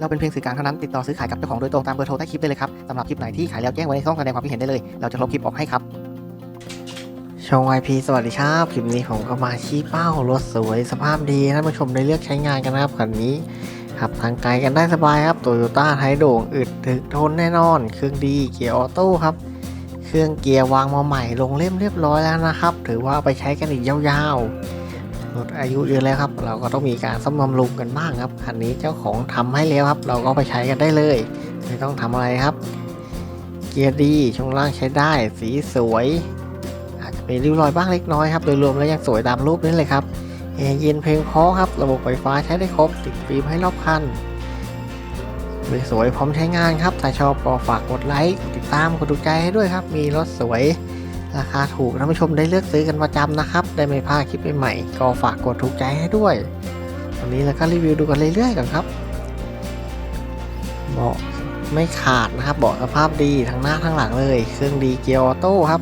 เราเป็นเพียงสื่อกลางเท่านั้นติดต่อซื้อขายกับเจ้าของโดยตรงตามเบอร์โทรใต้คลิปได้เลยครับสำหรับคลิปไหนที่ขายแล้วแจ้งไว้ในช่องแสดงความคิดเห็นได้เลย เราจะลบคลิปออกให้ครับช่อง YP สวัสดีครับคลิปนี้ผมก็มาชี้เป้ารถสวยสภาพดีท่านผู้ชมได้เลือกใช้งานกันนะครับคันนี้ขับทางไกลกันได้สบายครับโตโยต้าไทโด่งอึดถึกทนแน่นอน เครื่องดีเกียร์ออโต้ครับเครื่องเกียร์วางมาใหม่ลงเล่มเรียบร้อยแล้วนะครับ ถือว่าเอาไปใช้กันอีกยาวๆ รถอายุเยอะแล้วครับ เราก็ต้องมีการซ่อมบำรุงกันบ้างครับคันนี้เจ้าของทำให้แล้วครับ เราก็ไปใช้กันได้เลยไม่ต้องทำอะไรครับ เกียร์ดีช่วงล่างใช้ได้ สีสวย อาจจะมีริ้วรอยบ้างเล็กน้อยครับโดยรวมแล้วยังสวยตามรูปนี้เลยครับแอร์เย็นเพลงเพราะครับ ระบบไฟฟ้าใช้ได้ครบติดฟิล์มให้รอบคันสวยพร้อมใช้งานครับถ้าชอบก็ฝากกดไลค์กดติดตามกดถูกใจให้ด้วยครับ มีรถสวย ราคาถูกท่านผู้ชมได้เลือกซื้อกันประจำนะครับ ได้ไม่พลาดคลิปใหม่ๆก็ฝากกดถูกใจให้ด้วย วันนี้แล้วก็รีวิวดูกันเรื่อยๆกันครับ เบาะไม่ขาดนะครับ เบาะสภาพดีทั้งหน้าทั้งหลังเลย เครื่องดีเกียร์ออโต้ครับ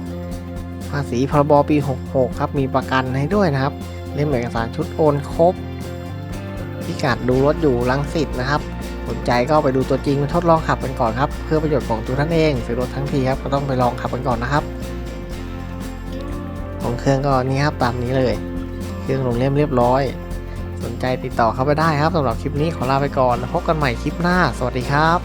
ภาษีพรบปี 66 ครับ มีประกันให้ด้วยนะครับ เล่มเอกสารชุดโอนครบ พิกัดดูรถอยู่ลังสิตนะครับสนใจก็ไปดูตัวจริงไปทดลองขับกันก่อนครับ เพื่อประโยชน์ของตัวท่านเองซื้อรถทั้งทีครับก็ต้องไปลองขับกันก่อนนะครับ เครื่องก็นี่ครับตามนี้เลย เครื่องลงเล่มเรียบร้อย สนใจติดต่อเข้าไปได้ครับสำหรับคลิปนี้ขอลาไปก่อนพบกันใหม่คลิปหน้า สวัสดีครับ